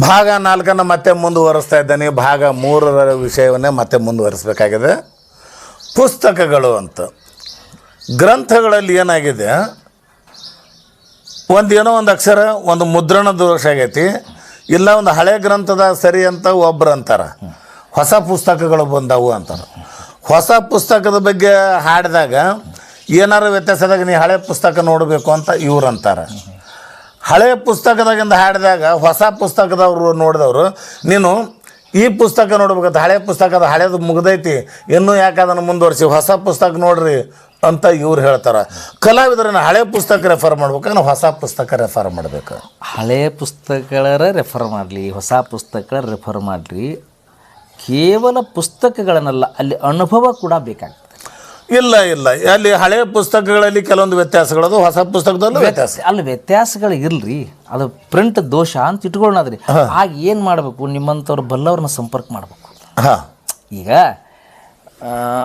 ಭಾಗ ನಾಲ್ಕನ್ನು ಮತ್ತೆ ಮುಂದುವರಿಸ್ತಾ ಇದ್ದಾನೆ ಭಾಗ ಮೂರರ ವಿಷಯವನ್ನೇ ಮತ್ತೆ ಮುಂದುವರಿಸಬೇಕಾಗಿದೆ. ಪುಸ್ತಕಗಳು ಅಂತ. ಗ್ರಂಥಗಳಲ್ಲಿ ಏನಾಗಿದೆ? ಒಂದು ಏನೋ ಒಂದು ಅಕ್ಷರ, ಒಂದು ಮುದ್ರಣ ದೋಷ ಆಗೈತಿ. ಇಲ್ಲ ಒಂದು ಹಳೆ ಗ್ರಂಥದ ಸರಿ ಅಂತ ಒಬ್ರು ಅಂತಾರೆ. ಹೊಸ ಪುಸ್ತಕಗಳು ಬಂದವು ಅಂತಾರೆ. ಹೊಸ ಪುಸ್ತಕದ ಬಗ್ಗೆ ಹಾಡಿದಾಗ ಏನಾರು ವ್ಯತ್ಯಾಸದಾಗ ನೀ ಹಳೆ ಪುಸ್ತಕ ನೋಡಬೇಕು ಅಂತ ಇವ್ರು ಅಂತಾರೆ. ಹಳೆ ಪುಸ್ತಕದಾಗಿಂದ ಹಾಡಿದಾಗ ಹೊಸ ಪುಸ್ತಕದವರು ನೋಡಿದವರು, ನೀನು ಈ ಪುಸ್ತಕ ನೋಡ್ಬೇಕಂತ, ಹಳೆ ಪುಸ್ತಕದ ಹಳೇದು ಮುಗ್ದೈತಿ, ಇನ್ನೂ ಯಾಕೆ ಅದನ್ನು ಮುಂದುವರಿಸಿ, ಹೊಸ ಪುಸ್ತಕ ನೋಡ್ರಿ ಅಂತ ಇವ್ರು ಹೇಳ್ತಾರೆ. ಕಲಾವಿದರನ್ನ ಹಳೆ ಪುಸ್ತಕ ರೆಫರ್ ಮಾಡ್ಬೇಕು ಹೊಸ ಪುಸ್ತಕ ರೆಫರ್ ಮಾಡಬೇಕು? ಹಳೆಯ ಪುಸ್ತಕಗಳ ರೆಫರ್ ಮಾಡಲಿ, ಹೊಸ ಪುಸ್ತಕಗಳ ರೆಫರ್ ಮಾಡಲಿ, ಕೇವಲ ಪುಸ್ತಕಗಳನ್ನಲ್ಲ, ಅಲ್ಲಿ ಅನುಭವ ಕೂಡ ಬೇಕಾಗ್ತದೆ. ಇಲ್ಲ ಇಲ್ಲ. ಅಲ್ಲಿ ಹಳೆ ಪುಸ್ತಕಗಳಲ್ಲಿ ಕೆಲವೊಂದು ವ್ಯತ್ಯಾಸಗಳದು ಹೊಸ ಪುಸ್ತಕದಲ್ಲೂ ವ್ಯತ್ಯಾಸ ಅಲ್ಲಿ ವ್ಯತ್ಯಾಸಗಳು ಇಲ್ರಿ ಅದು ಪ್ರಿಂಟ್ ದೋಷ ಅಂತ ಇಟ್ಕೊಳ್ಳೋದ್ರಿ ಆಗ ಏನು ಮಾಡಬೇಕು? ನಿಮ್ಮಂಥವ್ರು ಬಲ್ಲವ್ರನ್ನ ಸಂಪರ್ಕ ಮಾಡಬೇಕು. ಹಾಂ. ಈಗ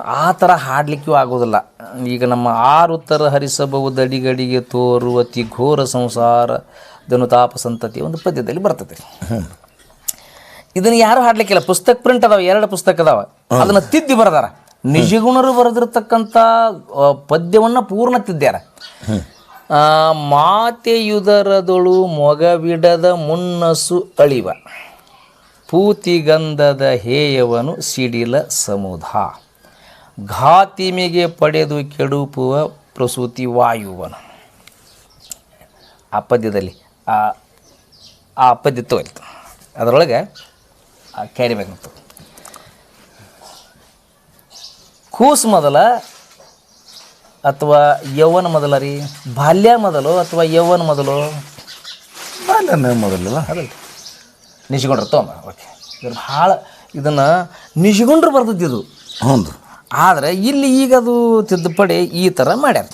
ಆ, ಥರ ಹಾಡಲಿಕ್ಕೂ ಆಗೋದಿಲ್ಲ. ಈಗ ನಮ್ಮ ಆರು ಉತ್ತರ ಹರಿಸಬಹುದು ಅಡಿಗಡಿಗೆ ತೋರು ಅತಿ ಘೋರ ಸಂಸಾರ ಧನುತಾಪ ಸಂತತಿ ಒಂದು ಪದ್ಯದಲ್ಲಿ ಬರ್ತದೆ. ಇದನ್ನು ಯಾರು ಹಾಡ್ಲಿಕ್ಕಿಲ್ಲ? ಪುಸ್ತಕ ಪ್ರಿಂಟ್ ಅದಾವ ಎರಡು ಪುಸ್ತಕ ಅದಾವ. ಅದನ್ನ ತಿದ್ದಿ ಬರದಾರ. ನಿಜಗುಣರು ಬರೆದಿರ್ತಕ್ಕಂಥ ಪದ್ಯವನ್ನು ಪೂರ್ಣ ತಿದ್ದ್ಯಾರ ಆ, ಮಾತೆಯುದರದೊಳು ಮೊಗವಿಡದ ಮುನ್ನಸು ಅಳಿವ. ಪೂತಿಗಂಧದ ಹೇಯವನು ಸಿಡಿಲ ಸಮುಧ. ಘಾತಿಮಿಗೆ ಪಡೆದು ಕೆಡುಪುವ ಪ್ರಸೂತಿ ವಾಯುವನು. ಆ ಪದ್ಯದಲ್ಲಿ ಆ ಆ ಪದ್ಯ ತೋರಿತು. ಅದರೊಳಗೆ ಕ್ಯಾರಿಬೇಕು ಕೂಸು ಮೊದಲ ಅಥವಾ ಯೌವನ ಮೊದಲ ರೀ? ಬಾಲ್ಯ ಮೊದಲು ಅಥವಾ ಯೌವನ ಮೊದಲು? ಬಾಲ್ಯನ ಮೊದಲು. ಅದಲ್ಲ ನಿಜಗೊಂಡ್ರ ತೋಮ ಓಕೆ. ಇದ್ರ ಭಾಳ ಇದನ್ನು ನಿಜಗೊಂಡ್ರು ಬರ್ತೈತಿ ಇದು. ಹ್ಞೂ ಆದರೆ ಇಲ್ಲಿ ಈಗ ಅದು ತಿದ್ದುಪಡಿ ಈ ಥರ ಮಾಡ್ಯಾರ.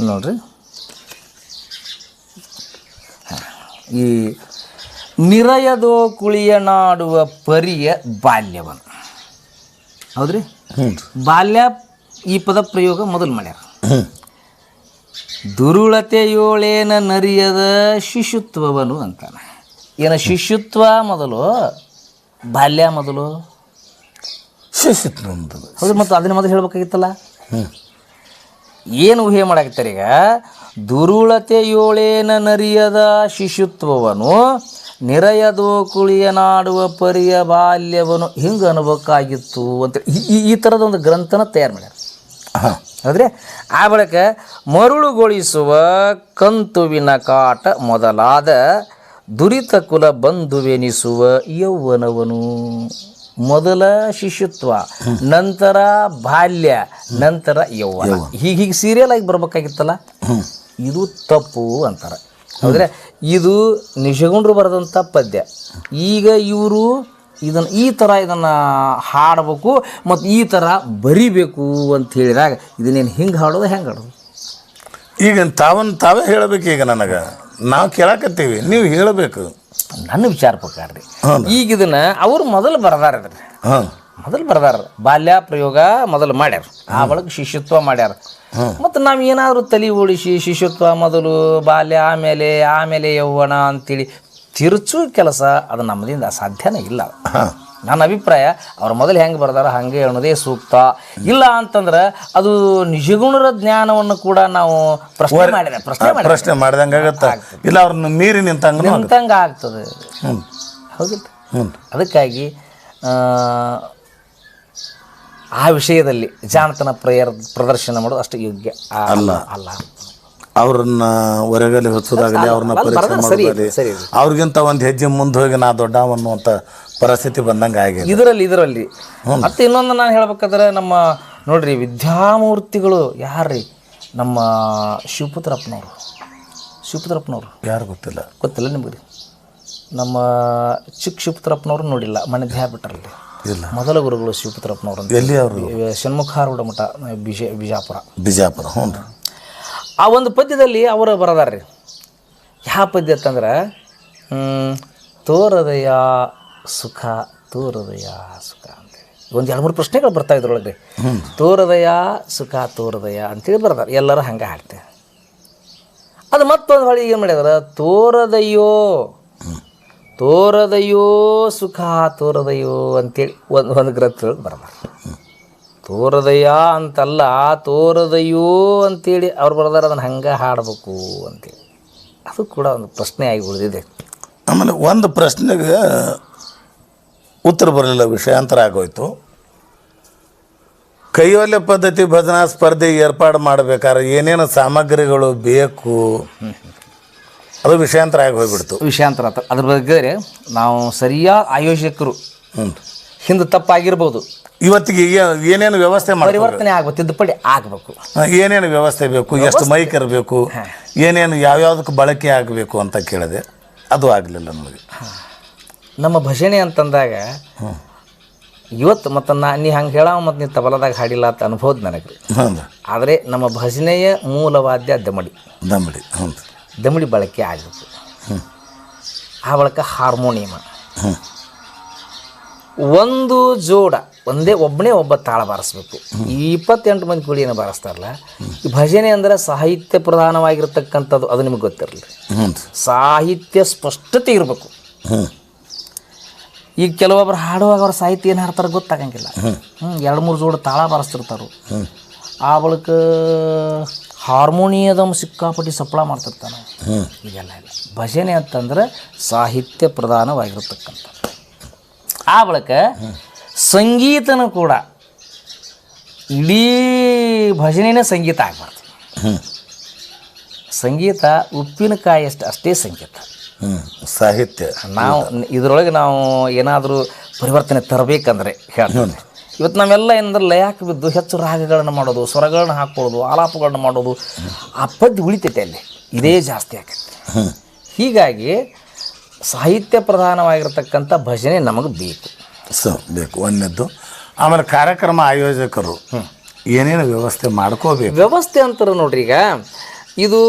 ನೋಡ್ರಿ. ಈ ನಿರಯದೋ ಕುಳಿಯನಾಡುವ ಪರಿಯ ಬಾಲ್ಯವನ್ ಹೌದ್ರಿ? ಬಾಲ್ಯ ಈ ಪದ ಪ್ರಯೋಗ ಮೊದಲು ಮಾಡ್ಯಾರ. ದುರುಳತೆಯೋಳೇನ ನರಿಯದ ಶಿಶುತ್ವವನು ಅಂತಾನೆ. ಏನ ಶಿಶುತ್ವ ಮೊದಲು ಬಾಲ್ಯ ಮೊದಲು? ಶಿಶುತ್ವ ಮೊದಲು. ಹೌದು ಮತ್ತು ಅದನ್ನ ಮೊದಲು ಹೇಳ್ಬೇಕಾಗಿತ್ತಲ್ಲ? ಹ್ಞೂ ಏನು ಊಹೆ ಮಾಡಾಕತ್ತಾರೆ ಈಗ? ದುರುಳತೆಯೋಳೇನ ನರಿಯದ ಶಿಶುತ್ವವನು ನಿರಯದೋ ಕುಳಿಯ ನಾಡುವ ಪರಿಯ ಬಾಲ್ಯವನು ಹಿಂಗೆ ಅನ್ಬೇಕಾಗಿತ್ತು ಅಂತ ಈ- ಈ- ಈ ಥರದ ಒಂದು ಗ್ರಂಥನ ತಯಾರು ಮಾಡ್ಯಾರ. ಹಾಂ. ಹೌದ್ರಿ? ಆ ಬಳಿಕ ಮರುಳುಗೊಳಿಸುವ ಕಂತುವಿನ ಕಾಟ ಮೊದಲಾದ ದುರಿತ ಕುಲ ಬಂಧುವೆನಿಸುವ ಯೌವನವನು. ಮೊದಲ ಶಿಶುತ್ವ ನಂತರ ಬಾಲ್ಯ ನಂತರ ಯೌವನ. ಹೀಗೆ ಹೀಗೆ ಸೀರಿಯಲ್ ಆಗಿ ಬರ್ಬೇಕಾಗಿತ್ತಲ್ಲ? ಇದು ತಪ್ಪು ಅಂತಾರೆ. ಹೌದ್ರೆ? ಇದು ನಿಜಗೊಂಡ್ರು ಬರೆದಂಥ ಪದ್ಯ. ಈಗ ಇವರು ಇದನ್ನು ಈ ಥರ ಇದನ್ನು ಹಾಡಬೇಕು ಮತ್ತು ಈ ಥರ ಬರಿಬೇಕು ಅಂತ ಹೇಳಿದಾಗ ಇದನ್ನೇನು ಹಿಂಗೆ ಹಾಡೋದು ಹೆಂಗೆ ಹಾಡೋದು? ಈಗ ತಾವನ್ನು ತಾವೇ ಹೇಳಬೇಕು ಈಗ ನನಗೆ. ನಾವು ಕೇಳಕತ್ತೀವಿ ನೀವು ಹೇಳಬೇಕು. ನನ್ನ ವಿಚಾರ ಪ್ರಕಾರ ರೀ. ಈಗ ಇದನ್ನ ಅವರು ಮೊದಲು ಬರದಾರ ಇದ್ರಿ ಹಾಂ. ಮೊದಲು ಬರ್ದಾರ. ಬಾಲ್ಯ ಪ್ರಯೋಗ ಮೊದಲು ಮಾಡ್ಯಾರ. ಆ ಬಳಿಕ ಶಿಶುತ್ವ ಮಾಡ್ಯಾರ. ಮತ್ತು ನಾವು ಏನಾದರೂ ತಲೆ ಓಡಿಸಿ ಶಿಶುತ್ವ ಮೊದಲು ಬಾಲ್ಯ ಆಮೇಲೆ ಆಮೇಲೆ ಯೌವನ ಅಂತೇಳಿ ತಿರುಚು ಕೆಲಸ ಅದು ನಮ್ಮದಿಂದ ಸಾಧ್ಯನೇ ಇಲ್ಲ. ನನ್ನ ಅಭಿಪ್ರಾಯ ಅವ್ರು ಮೊದಲು ಹೆಂಗೆ ಬರ್ದಾರ ಹಾಗೆ ಅನ್ನೋದೇ ಸೂಕ್ತ. ಇಲ್ಲ ಅಂತಂದ್ರೆ ಅದು ನಿಜಗುಣರ ಜ್ಞಾನವನ್ನು ಕೂಡ ನಾವು ಪ್ರಶ್ನೆ ಮಾಡಿದ ಪ್ರಶ್ನೆ ಪ್ರಶ್ನೆ ಮಾಡ್ದಂಗೆ ಆಗುತ್ತೆ? ಇಲ್ಲ ಅವ್ರನ್ನ ಮೀರಿ ನಿಂತಂಗ ನಿಂತಂಗೆ ಆಗ್ತದೆ. ಹೌದಿಲ್ಲ? ಅದಕ್ಕಾಗಿ ಆ, ವಿಷಯದಲ್ಲಿ ಜಾಣತನ ಪ್ರೇಯರ್ ಪ್ರದರ್ಶನ ಮಾಡೋದು ಅಷ್ಟು ಯೋಗ್ಯ. ಅಲ್ಲ. ಅಲ್ಲ. ಅವ್ರನ್ನ ಹೊರಗಲ್ಲಿ ಹೊಚ್ಚೋದಾಗಲಿ ಅವ್ರನ್ನ ಪರೀಕ್ಷೆ ಮಾಡೋದಾಗಲಿ ಅವ್ರಿಗಿಂತ ಒಂದು ಹೆಜ್ಜೆ ಮುಂದೆ ಹೋಗಿ ನಾ ದೊಡ್ಡ ಅನ್ನುವಂಥ ಪರಿಸ್ಥಿತಿ ಬಂದಂಗೆ ಆಗಿದೆ. ಇದರಲ್ಲಿ ಇದರಲ್ಲಿ. ಮತ್ತೆ ಇನ್ನೊಂದು ನಾನು ಹೇಳ್ಬೇಕಾದ್ರೆ ನಮ್ಮ ನೋಡ್ರಿ ವಿದ್ಯಾಮೂರ್ತಿಗಳು ಯಾರ್ರಿ? ನಮ್ಮ ಶಿವಪುತ್ರಪ್ಪನವರು. ಶಿವಪುತ್ರಪ್ಪನವರು. ಯಾರು ಗೊತ್ತಿಲ್ಲ? ಗೊತ್ತಿಲ್ಲ ನಿಮ್ಗೆ ನಮ್ಮ ಚಿಕ್ಕ ಶಿವಪುತ್ರಪ್ಪನವರು ನೋಡಿಲ್ಲ ಮನೆ ಧ್ಯಾನ ಬಿಟ್ಟರಲ್ಲಿ ಇಲ್ಲ. ಮೊದಲ ಗುರುಗಳು ಶಿವಪುತ್ರಪ್ಪನವರು ಎಲ್ಲಿ ಅವರು? ಷಣ್ಮುಖಾರೂಢ ಮಠ ಬಿಜ ಬಿಜಾಪುರ. ಬಿಜಾಪುರ ಹ್ಞೂ ರೀ. ಆ ಒಂದು ಪದ್ಯದಲ್ಲಿ ಅವರು ಬರದಾರ್ರಿ. ಯಾವ ಪದ್ಯ ಅಂತಂದ್ರೆ ತೋರದಯ್ಯ ತೋರದಯ ಸುಖ, ತೋರದಯ, ಸುಖ ಅಂತೇಳಿ ಒಂದು ಎರಡು ಮೂರು ಪ್ರಶ್ನೆಗಳು ಬರ್ತಾ ಇದ್ರೊಳಗೆ ತೋರದಯ, ಸುಖ, ತೋರದಯ ಅಂತೇಳಿ ಬರ್ತಾರೆ ಎಲ್ಲರೂ ಹಂಗೆ ಹಾಡ್ತೇವೆ ಅದು ಮತ್ತೊಂದು ಹೊಳಿ ಏನು ಮಾಡಿದ್ರೆ ತೋರದಯ್ಯೋ ತೋರದಯ್ಯೋ, ಸುಖ, ತೋರದಯ್ಯೋ ಅಂತೇಳಿ ಒಂದು ಒಂದು ಗ್ರಂಥಗಳು ಬರ್ತಾರೆ ತೋರದಯ್ಯ ಅಂತಲ್ಲ, ತೋರದಯ್ಯೋ ಅಂತೇಳಿ ಅವ್ರು ಬರ್ದಾರ, ಅದನ್ನು ಹಂಗೆ ಹಾಡಬೇಕು ಅಂತೇಳಿ. ಅದು ಕೂಡ ಒಂದು ಪ್ರಶ್ನೆ ಆಗಿ ಉಳಿದಿದೆ. ಆಮೇಲೆ ಒಂದು ಪ್ರಶ್ನೆಗೆ ಉತ್ತರ ಬರಲಿಲ್ಲ ವಿಷಯಾಂತರ ಆಗೋಯ್ತು. ಕೈಯೋಲೆ ಪದ್ಧತಿ ಭಜನಾ ಸ್ಪರ್ಧೆ ಏರ್ಪಾಡು ಮಾಡಬೇಕಾದ್ರೆ ಏನೇನು ಸಾಮಗ್ರಿಗಳು ಬೇಕು ಅದು ವಿಷಯಾಂತರ ಆಗಿ ಹೋಗ್ಬಿಡ್ತು. ವಿಷಯಾಂತರ ಅಂತ ಅದ್ರ ಬಗ್ಗೆ ನಾವು ಸರಿಯಾದ ಆಯೋಜಕರು ಹಿಂದೆ ತಪ್ಪಾಗಿರ್ಬೋದು. ಇವತ್ತಿಗೆ ಏನೇನು ವ್ಯವಸ್ಥೆ ಪರಿವರ್ತನೆ ಆಗ್ಬೇಕು ತಿದ್ದುಪಡಿ ಆಗಬೇಕು. ಏನೇನು ವ್ಯವಸ್ಥೆ ಬೇಕು ಎಷ್ಟು ಮೈಕ್ ಇರಬೇಕು ಏನೇನು ಯಾವ್ಯಾವ್ದಕ್ಕೆ ಬಳಕೆ ಆಗಬೇಕು ಅಂತ ಕೇಳಿದೆ. ಅದು ಆಗಲಿಲ್ಲ ನಮಗೆ. ನಮ್ಮ ಭಜನೆ ಅಂತಂದಾಗ ಇವತ್ತು ಮತ್ತು ನಾ ನೀ ಹಂಗೆ ಹೇಳಾವ ಮತ್ತು ನೀ ತಬಲದಾಗ ಹಾಡಿಲ್ಲ ಅಂತ ಅನ್ಬೋದು ನನಗೆ. ರೀ ಆದರೆ ನಮ್ಮ ಭಜನೆಯ ಮೂಲವಾದ್ಯ ದಮಡಿ. ದಮಡಿ ಹ್ಞೂ ದಮಡಿ ಬಳಕೆ ಆಗಿತ್ತು ಆ ಬಳಕ ಹಾರ್ಮೋನಿಯಮ. ಒಂದು ಜೋಡ ಒಂದೇ ಒಬ್ಬನೇ ಒಬ್ಬ ತಾಳ ಬಾರಿಸ್ಬೇಕು. ಈ ಇಪ್ಪತ್ತೆಂಟು ಮಂದಿ ಏನು ಬಾರಿಸ್ತಾರಲ್ಲ ಈ ಭಜನೆ ಅಂದರೆ ಸಾಹಿತ್ಯ ಪ್ರಧಾನವಾಗಿರ್ತಕ್ಕಂಥದ್ದು ಅದು ನಿಮಗೆ ಗೊತ್ತಿರಲಿ. ಸಾಹಿತ್ಯ ಸ್ಪಷ್ಟತೆ ಇರಬೇಕು. ಈಗ ಕೆಲವೊಬ್ರು ಹಾಡುವಾಗ ಅವ್ರ ಸಾಹಿತ್ಯ ಏನು ಹಾಡ್ತಾರೆ ಗೊತ್ತಾಗಂಗಿಲ್ಲ. ಹ್ಞೂ ಎರಡು ಮೂರು ಜೋಡು ತಾಳ ಬಾರಿಸ್ತಿರ್ತಾರೆ. ಆ ಬಳಿಕ ಹಾರ್ಮೋನಿಯದಮ್ ಸಿಕ್ಕಾಪಟ್ಟಿ ಸಪ್ಳ ಮಾಡ್ತಿರ್ತಾನೆ ಹ್ಞೂ ಇದೆಲ್ಲ ಇಲ್ಲ. ಭಜನೆ ಅಂತಂದ್ರೆ ಸಾಹಿತ್ಯ ಪ್ರಧಾನವಾಗಿರ್ತಕ್ಕಂಥ. ಆ ಬಳಿಕ ಸಂಗೀತನೂ ಕೂಡ ಇಡೀ ಭಜನೆನೇ ಸಂಗೀತ ಆಗಬಾರ್ದು. ಸಂಗೀತ ಉಪ್ಪಿನಕಾಯಿ ಅಷ್ಟು ಅಷ್ಟೇ ಸಂಗೀತ. ಸಾಹಿತ್ಯ ನಾವು ಇದರೊಳಗೆ ನಾವು ಏನಾದರೂ ಪರಿವರ್ತನೆ ತರಬೇಕಂದ್ರೆ ಹೇಳ್ತೀವಿ ಇವತ್ತು ನಾವೆಲ್ಲ ಏನಂದ್ರೆ ಲಯಕ್ಕೆ ಬಿದ್ದು ಹೆಚ್ಚು ರಾಗಗಳನ್ನು ಮಾಡೋದು ಸ್ವರಗಳನ್ನ ಹಾಕ್ಕೊಳ್ಳೋದು ಆಲಾಪಗಳನ್ನ ಮಾಡೋದು ಆ ಪದ್ಯ ಉಳಿತೈತೆ ಅಲ್ಲಿ. ಇದೇ ಜಾಸ್ತಿ ಆಕೈತೆ. ಹ್ಞೂ ಹೀಗಾಗಿ ಸಾಹಿತ್ಯ ಪ್ರಧಾನವಾಗಿರತಕ್ಕಂಥ ಭಜನೆ ನಮಗೆ ಬೇಕು. ಸೊ ಬೇಕು. ಒಂದನೇದ್ದು ಆಮೇಲೆ ಕಾರ್ಯಕ್ರಮ ಆಯೋಜಕರು ಏನೇನು ವ್ಯವಸ್ಥೆ ಮಾಡ್ಕೋಬೇಕು? ವ್ಯವಸ್ಥೆ ಅಂತಾರೆ ನೋಡ್ರಿ ಈಗ ಇದು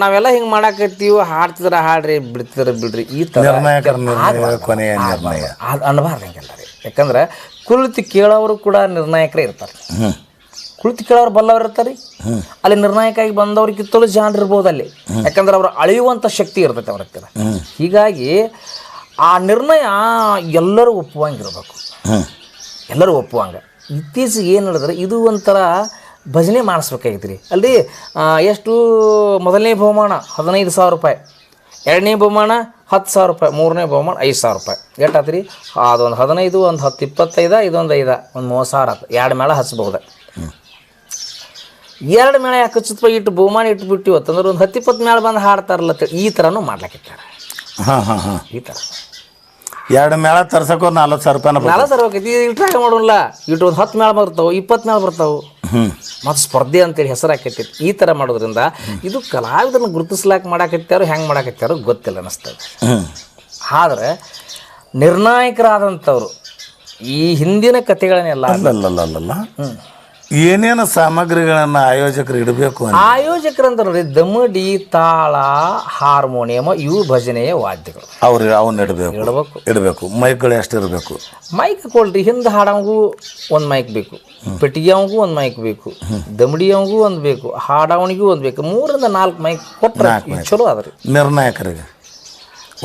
ನಾವೆಲ್ಲ ಹಿಂಗೆ ಮಾಡಾಕತ್ತೀವಿ ಹಾಡ್ತಿದ್ರ ಹಾಡ್ರಿ ಬಿಡ್ತಿದ್ರ ಬಿಡ್ರಿ ಈ ತರ. ಕೊನೆಯ ನಿರ್ಣಯ. ಅದು ಅನ್ಬಾರ್ದಂಗೆಲ್ಲ ರೀ. ಯಾಕಂದ್ರೆ ಕುಳಿತು ಕೇಳೋರು ಕೂಡ ನಿರ್ಣಾಯಕರೇ ಇರ್ತಾರೆ. ಕುಳಿತು ಕೇಳೋರು ಬಲ್ಲವ್ರು ಇರ್ತಾರೆ. ಅಲ್ಲಿ ನಿರ್ಣಾಯಕಾಗಿ ಆಗಿ ಬಂದವ್ರಿಗೆ ಕಿತ್ತಲು ಜಾನ್ ಇರ್ಬೋದು ಅಲ್ಲಿ. ಯಾಕಂದ್ರೆ ಅವ್ರು ಅಳೆಯುವಂಥ ಶಕ್ತಿ ಇರ್ತೈತೆ ಅವ್ರ ಹತ್ತಿರ. ಹೀಗಾಗಿ ಆ ನಿರ್ಣಯ ಎಲ್ಲರೂ ಒಪ್ಪುವಂಗಿರ್ಬೇಕು ಎಲ್ಲರೂ ಒಪ್ಪುವಂಗ. ಇತ್ತೀಚೆಗೆ ಏನು ಹೇಳಿದ್ರೆ ಇದು ಒಂಥರ ಭಜನೆ ಮಾಡಿಸ್ಬೇಕಾಗಿತ್ತು ರೀ. ಅಲ್ಲಿ ಎಷ್ಟು ಮೊದಲನೇ ಬಹುಮಾನ? ಹದಿನೈದು ಸಾವಿರ ರೂಪಾಯಿ. ಎರಡನೇ ಬಹುಮಾನ ಹತ್ತು ಸಾವಿರ ರೂಪಾಯಿ. ಮೂರನೇ ಬಹುಮಾನ ಐದು ಸಾವಿರ ರೂಪಾಯಿ. ಎಷ್ಟಾತು ರೀ? ಅದೊಂದು ಹದಿನೈದು ಒಂದು ಹತ್ತು ಇಪ್ಪತ್ತೈದು ಇದೊಂದು ಐದ ಒಂದು ಮೂವತ್ತು ಸಾವಿರ ಆತು. ಎರಡು ಮೇಳ ಹಚ್ಚಬಹುದು ಎರಡು ಮೇಳ ಯಾಕೆ ಹಚ್ಚತ್ಪ ಇಟ್ಟು ಬಹುಮಾನ ಇಟ್ಬಿಟ್ಟು ಅಂತಂದ್ರೆ ಒಂದು ಹತ್ತು ಇಪ್ಪತ್ತು ಮೇಳ ಬಂದು ಹಾಡ್ತಾರಲ್ಲ ಈ ಥರನೂ ಮಾಡ್ಲಿಕ್ಕೆ ಹಾಂ ಹಾಂ ಹಾಂ. ಈ ಥರ ಎರಡು ಮೇಳ ತರ್ಸಕ್ಕೆ ನಲ್ವತ್ತು ಸಾವಿರ ರೂಪಾಯಿ. ನಾಲ್ಕು ಸಾವಿರ ಹೋಗೈತಿ ಮಾಡೋಲ್ಲ ಇಟ್ಟು ಒಂದು ಹತ್ತು ಮೇಳ ಬರ್ತಾವೆ ಇಪ್ಪತ್ತು ಮೇಳ ಬರ್ತಾವೆ. ಮತ್ತು ಸ್ಪರ್ಧೆ ಅಂತೇಳಿ ಹೆಸರು ಆಕೈತಿ ಈ ಥರ ಮಾಡೋದ್ರಿಂದ ಇದು ಕಲಾವಿದನ ಗುರುತಿಸ್ಲಾಕ್ ಮಾಡಾಕತ್ಯಾರೋ ಹೆಂಗೆ ಮಾಡಾಕತ್ಯಾರೋ ಗೊತ್ತಿಲ್ಲ ಅನ್ನಿಸ್ತದೆ ಆದ್ರೆ ನಿರ್ಣಾಯಕರಾದಂಥವ್ರು ಈ ಹಿಂದಿನ ಕಥೆಗಳನ್ನೆಲ್ಲ ಅಲ್ಲಲ್ಲಲ್ಲಲ್ಲ ಏನೇನು ಸಾಮಗ್ರಿಗಳನ್ನು ಆಯೋಜಕರು ಇಡಬೇಕು ಅಂತ? ಆಯೋಜಕರಂತ ನೋಡಿ ದಮಡಿ ತಾಳ ಹಾರ್ಮೋನಿಯಮ ಇವು ಭಜನೆಯ ವಾದ್ಯಗಳು. ಅವ್ರು ಅವನ್ನ ಇಡಬೇಕು. ಇಡಬೇಕು. ಇಡಬೇಕು. ಮೈಕ್ಗಳು ಎಷ್ಟು ಇರಬೇಕು? ಮೈಕ್ ಕೊಡ್ರಿ ಹಿಂದೆ ಹಾಡವಂಗೂ ಒಂದು ಮೈಕ್ ಬೇಕು. ಪೆಟ್ಟಿಗೆಯವನಿಗೂ ಒಂದು ಮೈಕ್ ಬೇಕು. ದಮಡಿಯವಂಗೂ ಒಂದು ಬೇಕು. ಹಾಡವನಿಗೂ ಒಂದು ಬೇಕು. ಮೂರರಿಂದ ನಾಲ್ಕು ಮೈಕ್ ಕೊಟ್ಟರೆ ಚಲೋ ಅದ್ರಿ. ನಿರ್ಣಾಯಕರಿಗೆ.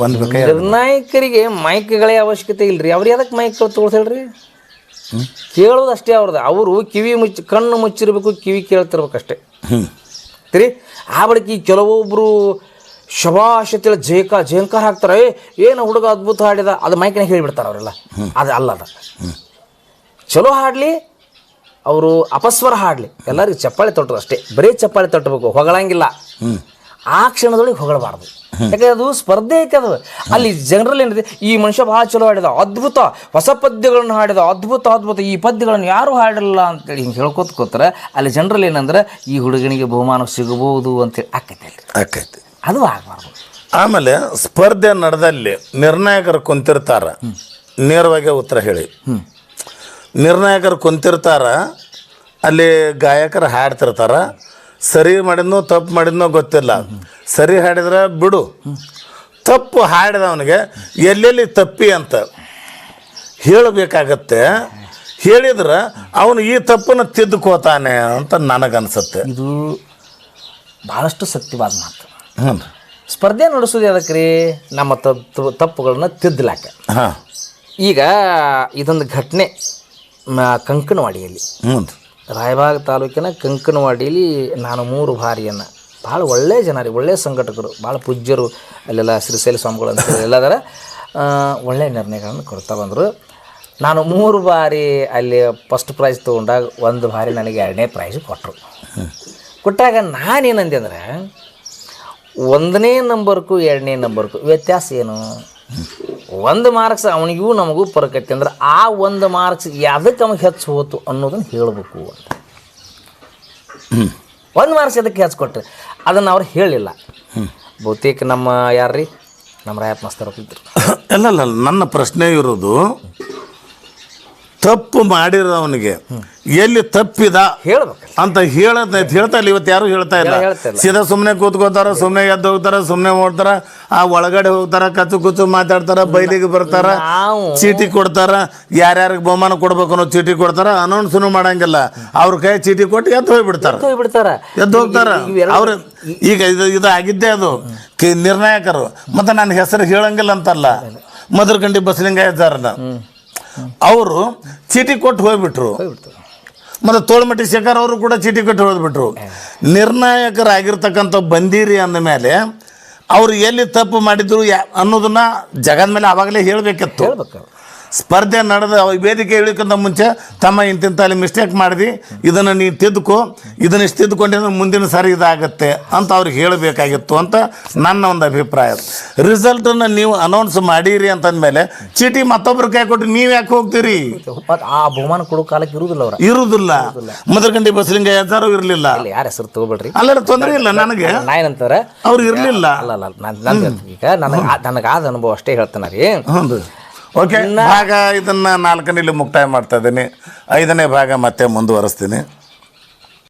ಒಂದು ಬೇಕು ನಿರ್ಣಾಯಕರಿಗೆ ಮೈಕ್ಗಳೇ ಅವಶ್ಯಕತೆ ಇಲ್ರಿ. ಅವ್ರು ಯಾವ್ದಕ್ಕೆ ಮೈಕ್ ತೋಳ್ಸೇಳ್ರಿ ಕೇಳೋದು ಅಷ್ಟೇ ಅವ್ರದ್ದು. ಅವರು ಕಿವಿ ಮುಚ್ಚಿ ಕಣ್ಣು ಮುಚ್ಚಿರಬೇಕು ಕಿವಿ ಕೇಳ್ತಿರ್ಬೇಕು ಅಷ್ಟೇ ಹ್ಞೂ ತಿರಿ ಆ ಬಳಿಕ ಈ ಕೆಲವೊಬ್ಬರು ಶಬಾಷ್ ಅಂತೇಳಿ ಜೇಕ ಜೇಂಕಾರ ಹಾಕ್ತಾರೆ. ಏ ಏನು ಹುಡುಗ ಅದ್ಭುತ ಹಾಡಿದ? ಅದು ಮೈಕ್ನಾಗ ಹೇಳಿಬಿಡ್ತಾರೆ ಅವರೆಲ್ಲ. ಅದು ಅಲ್ಲ ಅದು ಚಲೋ ಹಾಡಲಿ ಅವರು ಅಪಸ್ವರ ಹಾಡಲಿ. ಎಲ್ಲರಿಗೂ ಚಪ್ಪಾಳೆ ತೊಟ್ಟರು ಅಷ್ಟೇ. ಬರೀ ಚಪ್ಪಾಳೆ ತೊಟ್ಟಬೇಕು ಹೊಗಳಂಗಿಲ್ಲ. ಆ ಕ್ಷಣದೊಳಗೆ ಹೊಗಳಬಾರ್ದು. ಯಾಕಂದ್ರೆ ಅದು ಸ್ಪರ್ಧೆ ಐತೆ ಅದು? ಅಲ್ಲಿ ಜನರಲ್ ಏನಿದೆ ಈ ಮನುಷ್ಯ ಭಾಳ ಚಲೋ ಹಾಡಿದ ಅದ್ಭುತ ಹೊಸ ಪದ್ಯಗಳನ್ನು ಹಾಡಿದ ಅದ್ಭುತ ಅದ್ಭುತ ಈ ಪದ್ಯಗಳನ್ನು ಯಾರು ಹಾಡಿಲ್ಲ ಅಂತೇಳಿ ಹಿಂಗೆ ಹೇಳ್ಕೊತ ಕೂತ್ರೆ ಅಲ್ಲಿ ಜನರಲ್ ಏನಂದ್ರೆ ಈ ಹುಡುಗನಿಗೆ ಬಹುಮಾನ ಸಿಗಬಹುದು ಅಂತೇಳಿ ಆಕೈತೆ ಅಲ್ಲಿ. ಆಕೈತಿ. ಅದು ಆಗಬಾರ್ದು. ಆಮೇಲೆ ಸ್ಪರ್ಧೆ ನಡೆದಲ್ಲಿ ನಿರ್ಣಾಯಕರು ಕುಂತಿರ್ತಾರ. ನೇರವಾಗಿ ಉತ್ತರ ಹೇಳಿ. ನಿರ್ಣಾಯಕರು ಕುಂತಿರ್ತಾರ ಅಲ್ಲಿ ಗಾಯಕರು ಹಾಡ್ತಿರ್ತಾರ. ಸರಿ ಮಾಡಿದ್ನೋ ತಪ್ಪು ಮಾಡಿದ್ನೋ ಗೊತ್ತಿಲ್ಲ. ಸರಿ ಹಾಡಿದ್ರೆ ಬಿಡು. ತಪ್ಪು ಹಾಡಿದವನಿಗೆ ಎಲ್ಲೆಲ್ಲಿ ತಪ್ಪಿ ಅಂತ ಹೇಳಬೇಕಾಗತ್ತೆ. ಹೇಳಿದ್ರೆ ಅವನು ಈ ತಪ್ಪನ್ನು ತಿದ್ದುಕೋತಾನೆ ಅಂತ ನನಗನ್ಸುತ್ತೆ. ಇದು ಭಾಳಷ್ಟು ಸತ್ಯವಾದ ಮಾತು. ಹ್ಞೂ ಸ್ಪರ್ಧೆ ನಡೆಸೋದು ಅದಕ್ಕೆ ರೀ ನಮ್ಮ ತಪ್ಪು ತಪ್ಪುಗಳನ್ನ ತಿದ್ದಲಾಕ ಹಾಂ. ಈಗ ಇದೊಂದು ಘಟನೆ ಕಂಕಣವಾಡಿಯಲ್ಲಿ. ಹ್ಞೂ ರಾಯಬಾಗ್ ತಾಲೂಕಿನ ಕಂಕನವಾಡಿಲಿ ನಾನು ಮೂರು ಬಾರಿಯನ್ನು ಭಾಳ ಒಳ್ಳೆಯ ಜನ ರೀ ಒಳ್ಳೆಯ ಸಂಘಟಕರು, ಭಾಳ ಪೂಜ್ಯರು, ಅಲ್ಲೆಲ್ಲ ಶ್ರೀಶೈಲ ಸ್ವಾಮಿಗಳು ಅಂತ ಎಲ್ಲದರ ಎಲ್ಲ ಒಳ್ಳೆಯ ನಿರ್ಣಯಗಳನ್ನು ಕೊಡ್ತಾ ಬಂದರು. ನಾನು ಮೂರು ಬಾರಿ ಅಲ್ಲಿ ಫಸ್ಟ್ ಪ್ರೈಸ್ ತೊಗೊಂಡಾಗ ಒಂದು ಬಾರಿ ನನಗೆ ಎರಡನೇ ಪ್ರೈಸ್ ಕೊಟ್ಟರು ಕೊಟ್ಟಾಗ ನಾನೇನಂದೆ ಅಂದರೆ, ಒಂದನೇ ನಂಬರ್ಗೂ ಎರಡನೇ ನಂಬರ್ಗೂ ವ್ಯತ್ಯಾಸ ಏನು? ಒಂದು ಮಾರ್ಕ್ಸ್ ಅವನಿಗೂ ನಮಗೂ ಪರಕತ್ತೆ ಅಂದ್ರೆ ಆ ಒಂದು ಮಾರ್ಕ್ಸ್ ಯಾವುದಕ್ಕೆ ಅವನಿಗೆ ಹೆಚ್ಚು ಹೋತು ಅನ್ನೋದನ್ನು ಹೇಳಬೇಕು ಅಂತ. ಒಂದು ಮಾರ್ಕ್ಸ್ ಅದಕ್ಕೆ ಹೆಚ್ಚು ಕೊಟ್ಟರೆ ಅದನ್ನು ಅವ್ರು ಹೇಳಿಲ್ಲ. ಬಹುತೇಕ ನಮ್ಮ ಯಾರ್ರಿ? ನಮ್ಮ ರಾಯಪ್ಪ ಇದ್ರು. ಅಲ್ಲ ಅಲ್ಲ ನನ್ನ ಪ್ರಶ್ನೆ ಇರೋದು ತಪ್ಪು ಮಾಡಿರೋವನಿಗೆ ಎಲ್ಲಿ ತಪ್ಪಿದ ಹೇಳ್ಬೇಕು. ಅಂತ ಹೇಳದ್ ಹೇಳ್ತಾ ಇಲ್ಲ ಇವತ್ತು ಯಾರು ಹೇಳ್ತಾ ಇಲ್ಲ. ಸೀದಾ ಸುಮ್ಮನೆ ಕೂತ್ಕೋತಾರ ಸುಮ್ಮನೆ ಎದ್ದು ಹೋಗ್ತಾರ ಸುಮ್ಮನೆ ಓಡ್ತಾರ ಆ ಒಳಗಡೆ ಹೋಗ್ತಾರ ಕಚ್ಚು ಕುಚ್ಚು ಮಾತಾಡ್ತಾರ ಬೈಲಿಗೆ ಬರ್ತಾರ ಚೀಟಿ ಕೊಡ್ತಾರ ಯಾರ್ಯಾರಿಗೆ ಬಹುಮಾನ ಕೊಡ್ಬೇಕು ಅನ್ನೋ ಚೀಟಿ ಕೊಡ್ತಾರ ಅನೌನ್ಸ್ನು ಮಾಡಂಗಿಲ್ಲ. ಅವ್ರ ಕೈ ಚೀಟಿ ಕೊಟ್ಟು ಎದ್ದು ಹೋಗ್ಬಿಡ್ತಾರ. ಎದ್ದು ಹೋಗ್ತಾರ. ಅವ್ರ ಈಗ ಇದು ಇದು ಆಗಿದ್ದೇ ಅದು. ನಿರ್ಣಾಯಕರು. ಮತ್ತೆ ನನ್ನ ಹೆಸರು ಹೇಳಂಗಿಲ್ಲ ಅಂತಲ್ಲ. ಮಧುರಕಂಡಿ ಬಸಲಿಂಗಯ್ಯ ಜಾರನ ಅವರು ಚೀಟಿ ಕೊಟ್ಟು ಹೋಗ್ಬಿಟ್ರು. ಮತ್ತು ತೋಳ್ಮಟ್ಟಿ ಶೇಖರ್ ಅವರು ಕೂಡ ಚೀಟಿ ಕೊಟ್ಟು ಹೋಗ್ಬಿಟ್ರು. ನಿರ್ಣಾಯಕರಾಗಿರ್ತಕ್ಕಂಥ ಬಂದೀರಿ ಅಂದ ಮೇಲೆ ಅವ್ರು ಎಲ್ಲಿ ತಪ್ಪು ಮಾಡಿದ್ರು ಅನ್ನೋದನ್ನ ಜಗದ ಮೇಲೆ ಆವಾಗಲೇ ಹೇಳಬೇಕಿತ್ತು. ಹೇಳ್ಬೇಕು ಸ್ಪರ್ಧೆ ನಡೆದ ವೇದಿಕೆ ಇಳಿಕಂತ ಮುಂಚೆ ತಮ್ಮ ಇಂತಿಂತ ಅಲ್ಲಿ ಮಿಸ್ಟೇಕ್ ಮಾಡಿದಿ ಇದನ್ನು ನೀನು ತಿದ್ದುಕೋ ಇದನ್ನು ಇಷ್ಟು ತಿದ್ದುಕೊಂಡಿದ್ರೆ ಮುಂದಿನ ಸಾರಿ ಇದಾಗತ್ತೆ ಅಂತ ಅವ್ರಿಗೆ ಹೇಳಬೇಕಾಗಿತ್ತು ಅಂತ ನನ್ನ ಒಂದು ಅಭಿಪ್ರಾಯ. ರಿಸಲ್ಟನ್ನು ನೀವು ಅನೌನ್ಸ್ ಮಾಡೀರಿ ಅಂತಂದಮೇಲೆ ಚೀಟಿ ಮತ್ತೊಬ್ಬರು ಕೈ ಕೊಟ್ಟು ನೀವು ಯಾಕೆ ಹೋಗ್ತೀರಿ? ಆ ಬಹುಮಾನ ಕೊಡೋ ಕಾಲಕ್ಕೆ ಇರುವುದಿಲ್ಲ ಅವ್ರ. ಇರುವುದಿಲ್ಲ ಮುದ್ರಗಂಡಿ ಬಸಲಿಂಗ ಯಾರು ಇರಲಿಲ್ಲ? ಯಾರ ಹೆಸರು ತಗೋಬೇಡ್ರಿ. ಅಲ್ಲ ತೊಂದರೆ ಇಲ್ಲ ನನಗೆ. ಏನಂತಾರೆ ಅವ್ರು ಇರಲಿಲ್ಲ. ಅಲ್ಲ ಅಲ್ಲ ಈಗ ನನಗೆ ನನಗೆ ಆದ ಅನುಭವ ಅಷ್ಟೇ ಹೇಳ್ತಾನೆ ರೀ. ಓಕೆ ಭಾಗ ಇದನ್ನ ನಾಲ್ಕನೇಲಿ ಮುಕ್ತಾಯ ಮಾಡ್ತಾ ಇದ್ದೀನಿ. ಐದನೇ ಭಾಗ ಮತ್ತೆ ಮುಂದುವರಿಸ್ತೀನಿ.